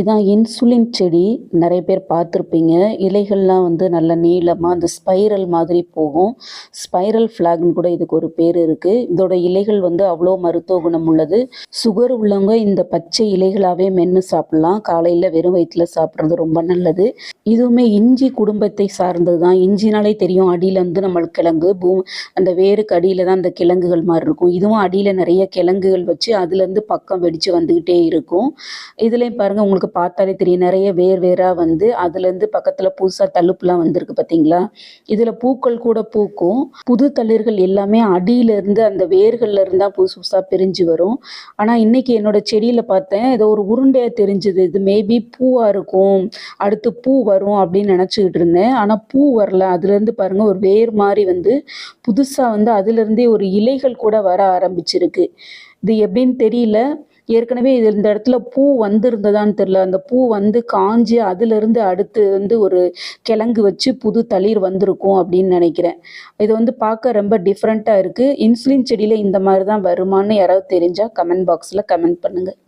இதான் இன்சுலின் செடி. நிறைய பேர் பார்த்துருப்பீங்க. இலைகள்லாம் வந்து நல்ல நீளமாக அந்த ஸ்பைரல் மாதிரி போகும். ஸ்பைரல் ஃப்ளாக்னு கூட இதுக்கு ஒரு பேர் இருக்குது இதோட இலைகள் வந்து அவ்வளோ மருத்துவ குணம் உள்ளது. சுகர் உள்ளவங்க இந்த பச்சை இலைகளாகவே மென்று சாப்பிட்லாம். காலையில் வெறும் வயிற்றில் சாப்பிட்றது ரொம்ப நல்லது. இதுவுமே இஞ்சி குடும்பத்தை சார்ந்தது தான் இஞ்சினாலே தெரியும் அடியில் வந்து நம்மளுக்கு கிழங்கு பூ அந்த வேருக்கு அடியில் தான் அந்த கிழங்குகள் மாதிரி இருக்கும். இதுவும் அடியில் நிறைய கிழங்குகள் வச்சு அதுலேருந்து பக்கம் வெடித்து வந்துக்கிட்டே இருக்கும். இதுலேயும் பாருங்கள் உங்களுக்கு பார்த்தாலே தெரியும். நிறைய வேர் வேராக வந்து அதுலேருந்து பக்கத்தில் புதுசாக தழுப்புலாம் வந்திருக்கு பார்த்தீங்களா இதில் பூக்கள் கூட பூக்கும். புது தளிர்கள் எல்லாமே அடியிலேருந்து அந்த வேர்கள்லேருந்து தான் புதுசு புதுசாக பிரிஞ்சு வரும். ஆனால் இன்னைக்கு என்னோட செடியில் பார்த்தேன் ஏதோ ஒரு உருண்டையாக தெரிஞ்சுது. இது மேபி பூவாக இருக்கும். அடுத்து பூ வரும் அப்படின்னு நினச்சிக்கிட்டு இருந்தேன். ஆனால் பூ வரல. அதுலேருந்து பாருங்கள் ஒரு வேர் மாதிரி வந்து புதுசாக வந்து அதுலேருந்தே ஒரு இலைகள் கூட வர ஆரம்பிச்சிருக்கு. இது எப்படின்னு தெரியல. ஏற்கனவே இது இந்த இடத்துல பூ வந்திருந்ததான்னு தெரில அந்த பூ வந்து காஞ்சு அதுலேருந்து அடுத்து வந்து ஒரு கிழங்கு வச்சு புது தளிர் வந்திருக்கும் அப்படின்னு நினைக்கிறேன். இது வந்து பார்க்க ரொம்ப டிஃப்ரெண்ட்டாக இருக்குது இன்சுலின் செடியில் இந்த மாதிரி தான் வருமான்னு யாராவது தெரிஞ்சால் கமெண்ட் பாக்ஸில் கமெண்ட் பண்ணுங்கள்